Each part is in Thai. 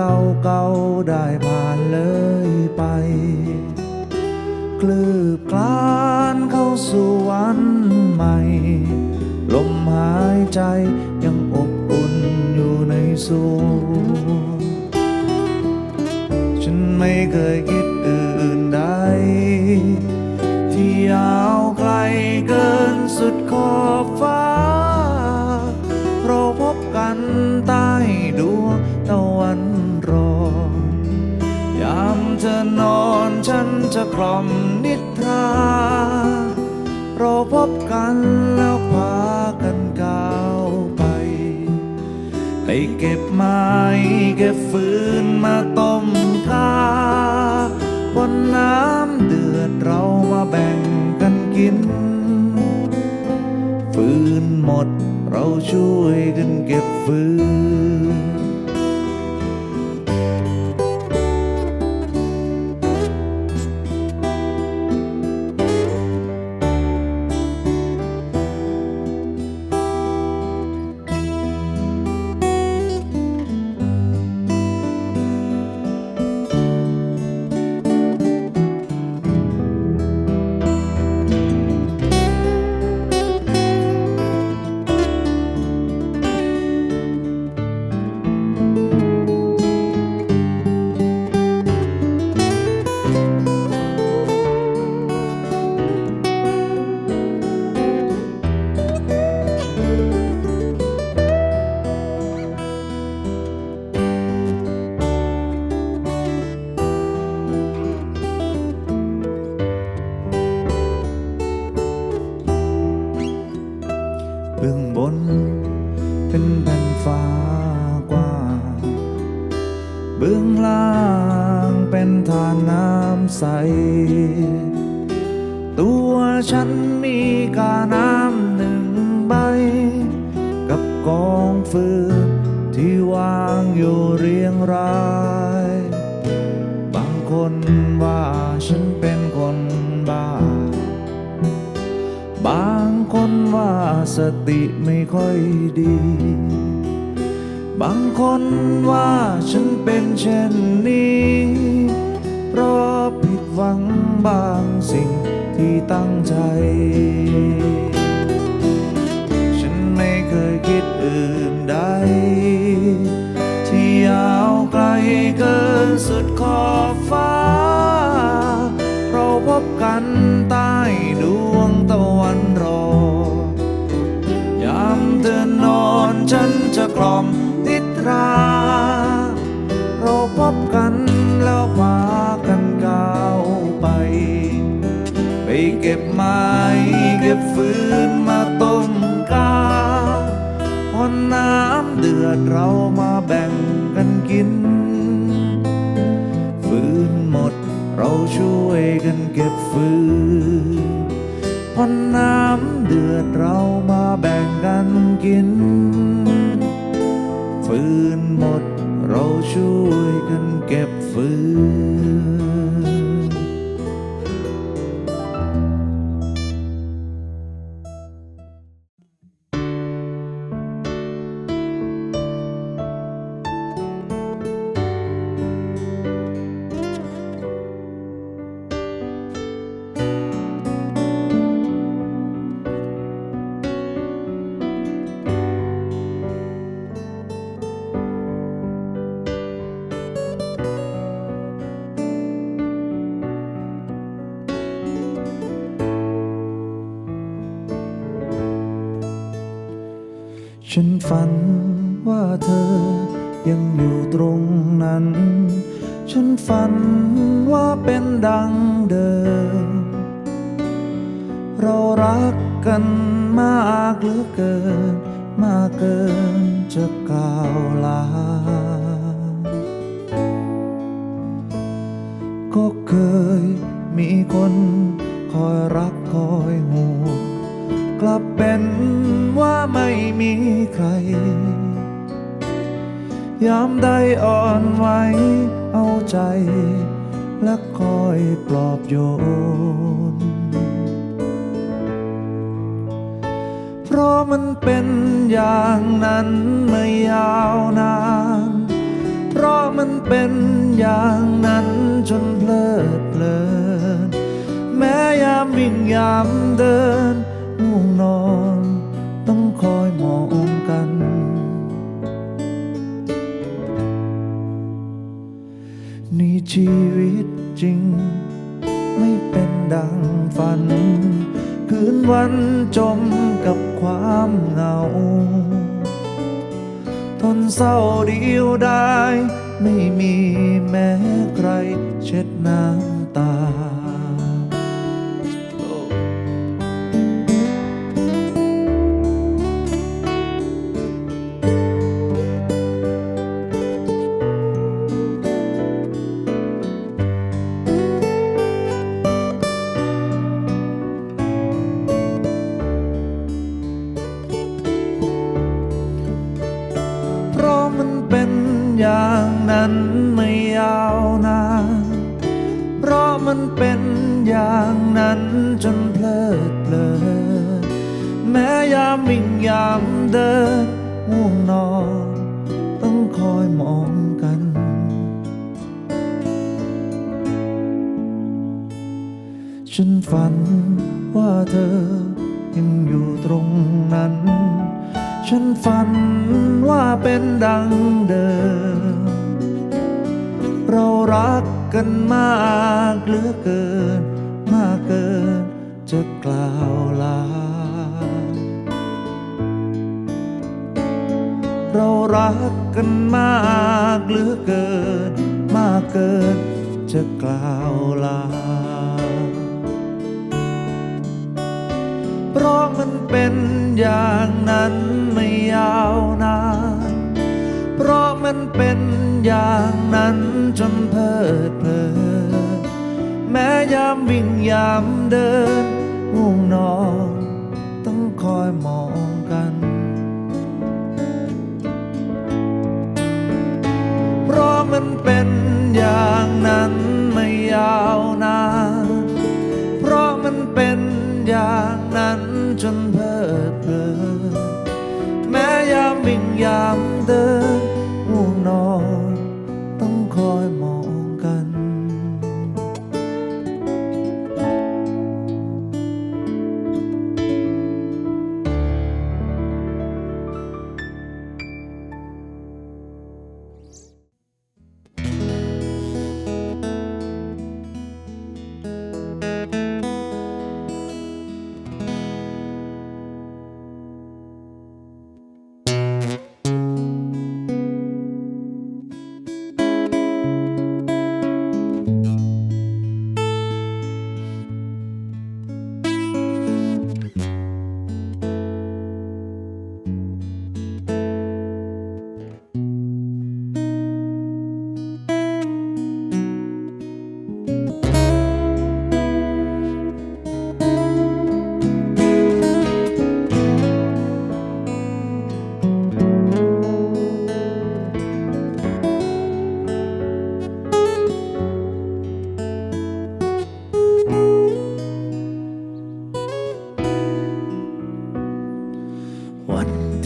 เก่าเก่าๆได้ผ่านเลยไป กลืบคลานเข้าสู่วันใหม่ ลมหายใจยังอบอุ่นอยู่ในสวงฉันไม่เคยคิดอื่นใดที่ยาก จะกล่อมนิทรา เราพบกันแล้วพากันก้าวไป ไปเก็บไม้เก็บฟืนมา เบื้องบน เป็นแผ่นฟ้ากว้างเบื้องล่างเป็นทานน้ำใส ตัวฉันมีกาน้ำหนึ่งใบ กับกองฟืนที่วางอยู่เรียงราย บางคนว่า คนว่าสติไม่ค่อยดี บางคนว่าฉันเป็นเช่นนี้ เพราะผิดหวังบางสิ่งที่ตั้งใจ ฉันไม่เคยคิดอื่นใด ที่ยาวไกลเกินสุดขอบฟ้าเรา จะกล่อมนิทรา เราพบกันแล้วพากันก้าวไป ไปเก็บไม้เก็บฟืนมาต้มกาพอน้ำเดือดเรามาแบ่งกันกิน ฟืนหมดเราช่วยกันเก็บฟืนพอน้ำเดือดเรามาแบ่งกันกิน ฉันฝันว่าเธอยังอยู่ตรงนั้น ฉันฝันว่าเป็นดังเดิม เรารักกันมากเหลือเกิน มากเกินจะกล่าวลา ก็เคยมีคนคอยรักคอยห่วง ใคร ยามใดอ่อนไหวเอาใจ และคอยปลอบโยน เพราะมันเป็นอย่างนั้นมายาวนาน เพราะมันเป็นอย่างนั้นจนเพลิดเพลิน แม้ยามวิ่งยามเดินง่วงนอน นี่ชีวิตจริง ไม่เป็นดังฝัน คืนวันจมกับความเหงา ทนเศร้าเดียวได้ ไม่มีแม้ใครเช็ดน้ำตา ยามเดินง่วงนอน ต้องคอยมองกัน ฉันฝันว่าเธอยังอยู่ตรงนั้น ฉันฝันว่าเป็นดังเดิม เรารักกันมากเหลือเกิน มากเกินจะกล่าวลา เรารักกันมากเหลือเกิน มากเกินจะกล่าวลา เพราะมันเป็นอย่างนั้นไม่ยาวนาน เพราะมันเป็นอย่างนั้นจนเพลิดเพลินแม้ยามวิ่งยามเดินง่วงนอนต้องคอยมอง นั้นไม่ยาวนานเพราะมันเป็นอย่างนั้นจนเพลิดเพลินแม้ยามวิ่งยามเดิน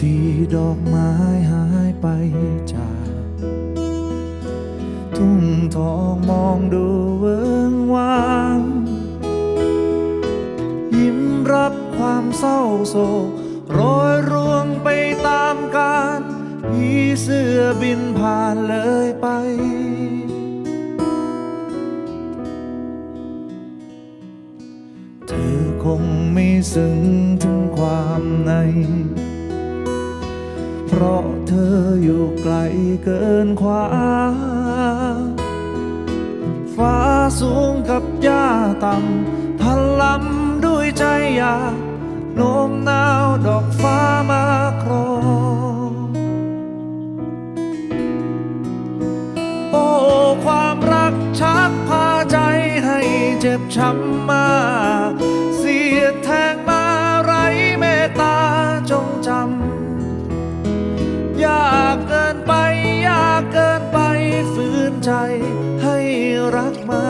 ที่ดอกไม้หายไปจาก ทุ่งทองมองดูเวิงวาง ยิ้มรับความเศร้าโศกโรยร่วงไปตามกาลผีเสื้อบินผ่านเลยไปเธอคงไม่ซึ้งถึงความใน ราะเธออยู่ไกลเกินควา ฟ้าสูงกับหญ้าต่ำทะลำด้วยใจอยากโน้มน้าวดอกฟ้ามาครองโอ้ความรักชักพาใจให้เจ็บช้ำมาากเกินไป ยากเกินไปฝืนใจให้รักมา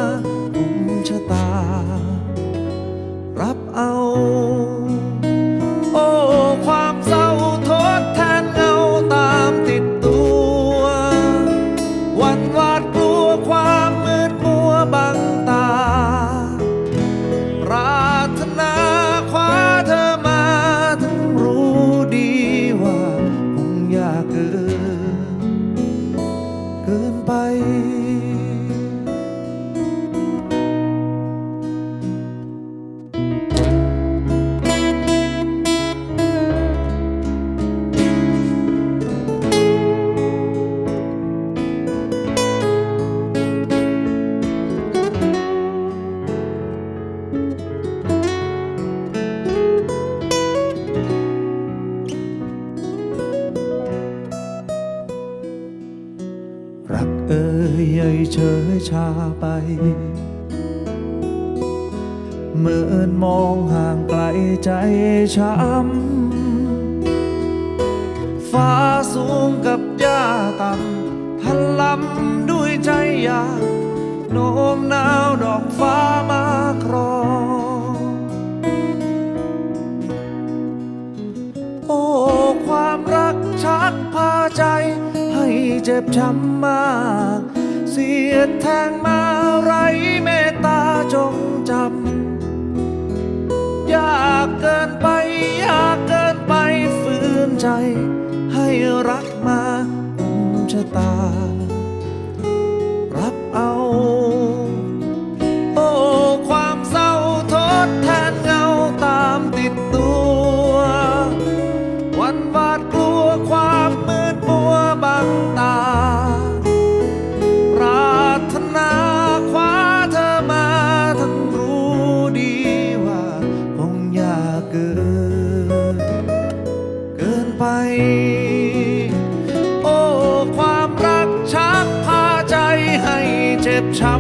เหมือนมองห่างไกลใจช้ำฟ้าสูงกับหญ้าต่ำพันลำด้วยใจอยากโน้มน้าวดอกฟ้ามาครองโอ้ความรักชักพาใจให้เจ็บช้ำมาก เสียดแทงมาไรเมตตาจงจำ อยากเกินไป อยากเกินไปฝืนใจ ให้รักมาอุ้มชะตา tip top.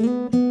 you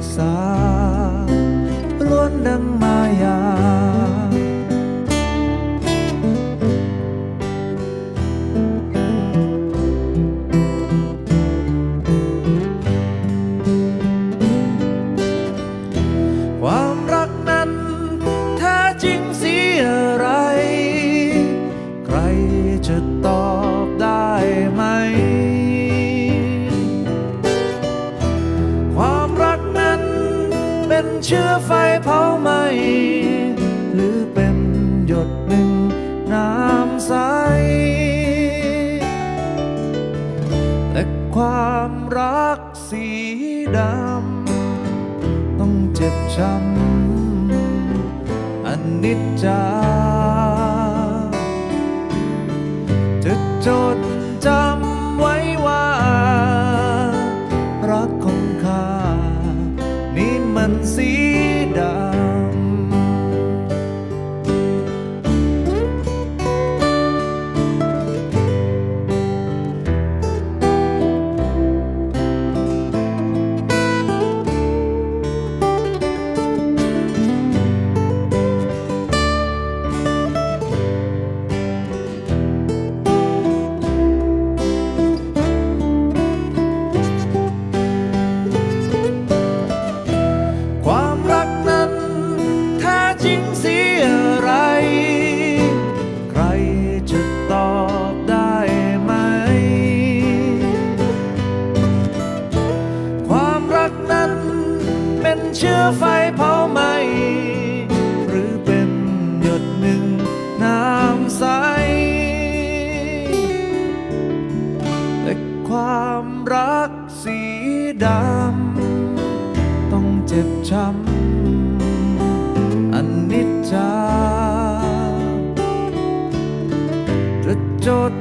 side. ชื้อไฟเผาไหมหรือเป็นหยดหนึ่งน้ำใส แต่ความรักสีดำต้องเจ็บช้ำอันนิจจาจะจด ช้ำอนิจจาจะจด